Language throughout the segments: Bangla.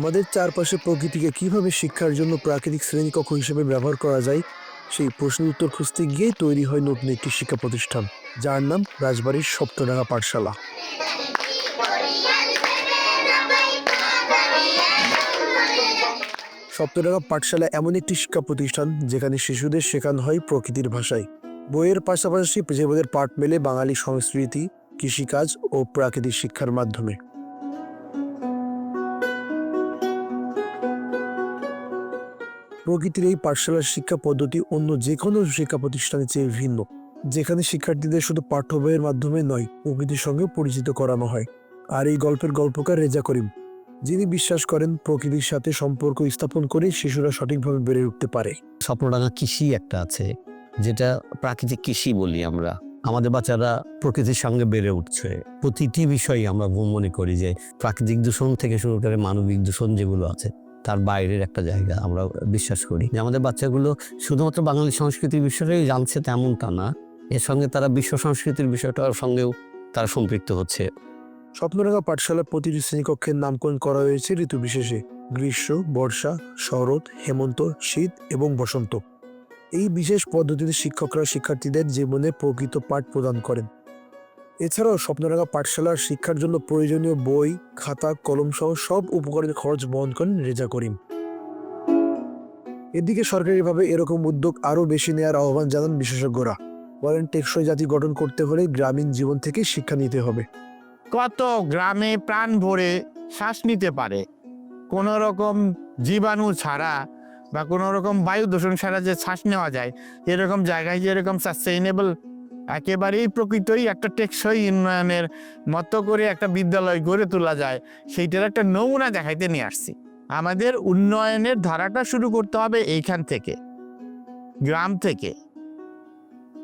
আমাদের চারপাশে প্রকৃতিকে কীভাবে শিক্ষার জন্য প্রাকৃতিক শ্রেণীকক্ষ হিসেবে ব্যবহার করা যায়, সেই প্রশ্নের উত্তর খুঁজতে গিয়ে তৈরি হয় নতুন একটি শিক্ষা প্রতিষ্ঠান, যার নাম রাজবাড়ির সপ্তডাঙ্গা পাঠশালা। সপ্তডাঙ্গা পাঠশালা এমন একটি শিক্ষা প্রতিষ্ঠান, যেখানে শিশুদের শেখানো হয় প্রকৃতির ভাষায়। বইয়ের পাশাপাশি জীবনের পাঠ মেলে বাঙালি সংস্কৃতি, কৃষিকাজ ও প্রাকৃতিক শিক্ষার মাধ্যমে। প্রকৃতির এই পাঠশালার শিক্ষা পদ্ধতি অন্য যে কোনো শিক্ষা প্রতিষ্ঠানের চেয়ে ভিন্ন, যেখানে শিক্ষার্থীদের শুধু পাঠ্য বইয়ের মাধ্যমে নয়, প্রকৃতির সঙ্গে পরিচিত করানো হয়। আর এই গল্পের গল্পকার রেজা করিম, যিনি বিশ্বাস করেন প্রকৃতির সাথে সম্পর্ক স্থাপন করে শিশুরা সঠিকভাবে বেড়ে উঠতে পারে। স্বপ্নডাঙ্গা কৃষি একটা আছে, যেটা প্রাকৃতিক কৃষি বলি আমরা। আমাদের বাচ্চারা প্রকৃতির সঙ্গে বেড়ে উঠছে। প্রতিটি বিষয়ে আমরা মনে করি যে প্রাকৃতিক দূষণ থেকে শুরু করে মানবিক দূষণ যেগুলো আছে তার বাইরের একটা জায়গা আমরা বিশ্বাস করি। যে আমাদের বাচ্চাগুলো শুধুমাত্র বাঙালি সংস্কৃতির বিষয়টাই জানছে তেমনটা না। এর সঙ্গে তারা বিশ্ব সংস্কৃতির বিষয়টার সঙ্গেও তারা সম্পৃক্ত হচ্ছে। স্বপ্নরেখা পাঠশালার প্রতিটি শ্রেণীকক্ষের নামকরণ করা হয়েছে ঋতু বিশেষে। গ্রীষ্ম, বর্ষা, শরৎ, হেমন্ত, শীত এবং বসন্ত। এই বিশেষ পদ্ধতিতে শিক্ষকরা শিক্ষার্থীদের জীবনে প্রকৃত পাঠ প্রদান করেন। এছাড়াও স্বপ্নরেখা পাঠশালার শিক্ষার জন্য প্রয়োজনীয় বই, খাতা, কলম সহ সব উপকরণের খরচ বহন করেন রেজা করিম। এদিকে সরকারিভাবে এরকম উদ্যোগ আরও বেশি নেওয়ার আহ্বান জানান বিশেষজ্ঞরা। বলেন, টেকসই জাতি গঠন করতে হলে গ্রামীণ জীবন থেকে শিক্ষা নিতে হবে। কত গ্রামে প্রাণ ভরে শ্বাস নিতে পারে? কোনো রকম জীবাণু ছাড়া বা কোনো রকম বায়ু দূষণ ছাড়া যে শ্বাস নেওয়া যায়, এরকম জায়গায় যেরকম সাস্টেইনেবল একেবারেই প্রকৃতই একটা টেকসই উন্নয়নের মতো করে একটা বিদ্যালয় গড়ে তোলা যায়, সেইটার একটা নমুনা দেখাইতে নিয়ে আসছি। আমাদের উন্নয়নের ধারাটা শুরু করতে হবে এইখান থেকে, গ্রাম থেকে।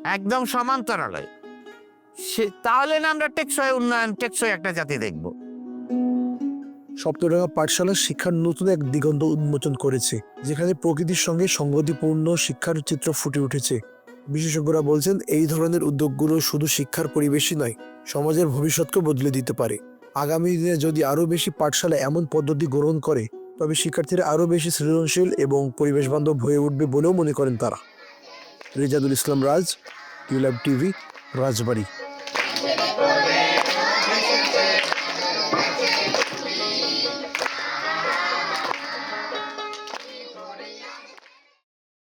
একদম সমান্তরালয়। সে, তাহলে না আমরা টেকসই উন্নয়ন, টেকসই একটা জাতি দেখব। সপ্তডাঙ্গা পাঠশালা শিক্ষার নতুন এক দিগন্ত উন্মোচন করেছে, যেখানে প্রকৃতির সঙ্গে সংগতিপূর্ণ শিক্ষার চিত্র ফুটে উঠেছে। বিশেষজ্ঞরা বলছেন, এই ধরনের উদ্যোগগুলো শুধু শিক্ষার পরিবেশই নয়, সমাজের ভবিষ্যৎকে বদলে দিতে পারে। আগামী দিনে যদি আরও বেশি পাঠশালা এমন পদ্ধতি গ্রহণ করে, তবে শিক্ষার্থীরা আরও বেশি সৃজনশীল এবং পরিবেশ বান্ধব হয়ে উঠবে বলেও মনে করেন তারা। Rezadul Islam Raj ULAB TV, Rajbari.